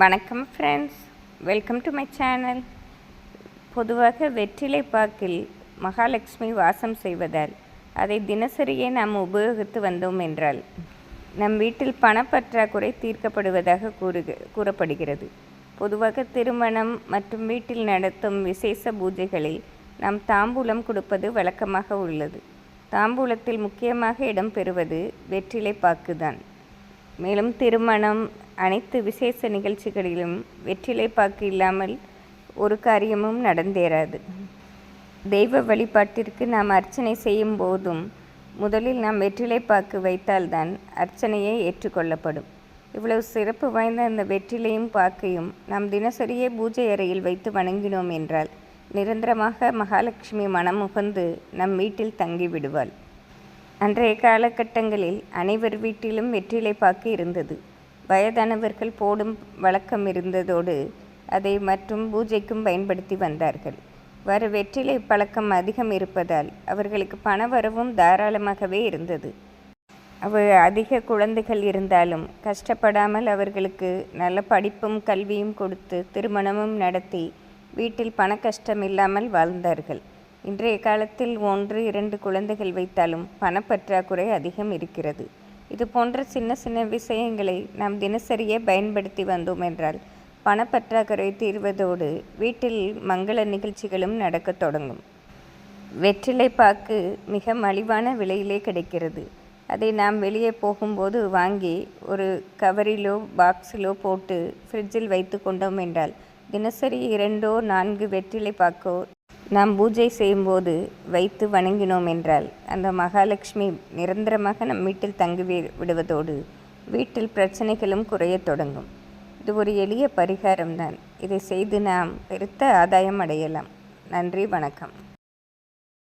வணக்கம் friends welcome to my channel பொதுவாக வெற்றிலை பாக்கில் மகாலட்சுமி வாசம் செய்வதால் அதை தினசரியே நாம் உபயோகித்து வந்தோம் என்றால் நம் வீட்டில் பணப்பற்றாக்குறை தீர்க்கப்படுவதாக கூறுக கூறப்படுகிறது. பொதுவாக திருமணம் மற்றும் வீட்டில் நடத்தும் விசேஷ பூஜைகளில் நாம் தாம்பூலம் கொடுப்பது வழக்கமாக உள்ளது. தாம்பூலத்தில் முக்கியமாக இடம்பெறுவது வெற்றிலை பாக்குதான். மேலும் திருமணம் அனைத்து விசேஷ நிகழ்ச்சிகளிலும் வெற்றிலை பாக்கு இல்லாமல் ஒரு காரியமும் நடந்தேறாது. தெய்வ வழிபாட்டிற்கு நாம் அர்ச்சனை செய்யும் போதும் முதலில் நாம் வெற்றிலை பாக்கு வைத்தால்தான் அர்ச்சனையே ஏற்றுக்கொள்ளப்படும். இவ்வளவு சிறப்பு வாய்ந்த அந்த வெற்றிலையும் பாக்கையும் நாம் தினசரியே பூஜை அறையில் வைத்து வணங்கினோம் என்றால் நிரந்தரமாக மகாலட்சுமி மனமுகந்து நம் வீட்டில் தங்கி விடுவாள். அன்றைய காலகட்டங்களில் அனைவர் வீட்டிலும் வெற்றிலை பாக்கு இருந்தது. வயதானவர்கள் போடும் வழக்கம் இருந்ததோடு அதை மற்றும் பூஜைக்கும் பயன்படுத்தி வந்தார்கள். வர வெற்றிலை பழக்கம் அதிகம் இருப்பதால் அவர்களுக்கு பண வரவும் தாராளமாகவே இருந்தது. அவ அதிக குழந்தைகள் இருந்தாலும் கஷ்டப்படாமல் அவர்களுக்கு நல்ல படிப்பும் கல்வியும் கொடுத்து திருமணமும் நடத்தி வீட்டில் பண கஷ்டம் இல்லாமல் வாழ்ந்தார்கள். இன்றைய காலத்தில் ஒன்று இரண்டு குழந்தைகள் வைத்தாலும் பணப்பற்றாக்குறை அதிகம் இருக்கிறது. இது போன்ற சின்ன சின்ன விஷயங்களை நாம் தினசரியே பயன்படுத்தி வந்தோம் என்றால் பணப்பற்றாக்குறை தீர்வதோடு வீட்டில் மங்கள நிகழ்ச்சிகளும் நடக்கத் தொடங்கும். வெற்றிலை பாக்கு மிக மலிவான விலையிலே கிடைக்கிறது. அதை நாம் வெளியே போகும்போது வாங்கி ஒரு கவரிலோ பாக்ஸிலோ போட்டு ஃப்ரிட்ஜில் வைத்து கொண்டோம் என்றால் தினசரி இரண்டோ நான்கு வெற்றிலை பாக்கோ நாம் பூஜை செய்யும்போது வைத்து வணங்கினோம் என்றால் அந்த மகாலட்சுமி நிரந்தரமாக நம் வீட்டில் தங்கி விடுவதோடு வீட்டில் பிரச்சனைகளும் குறையத் தொடங்கும். இது ஒரு எளிய பரிகாரம்தான். இதை செய்து நாம் பெருத்த ஆதாயம் அடையலாம். நன்றி வணக்கம்.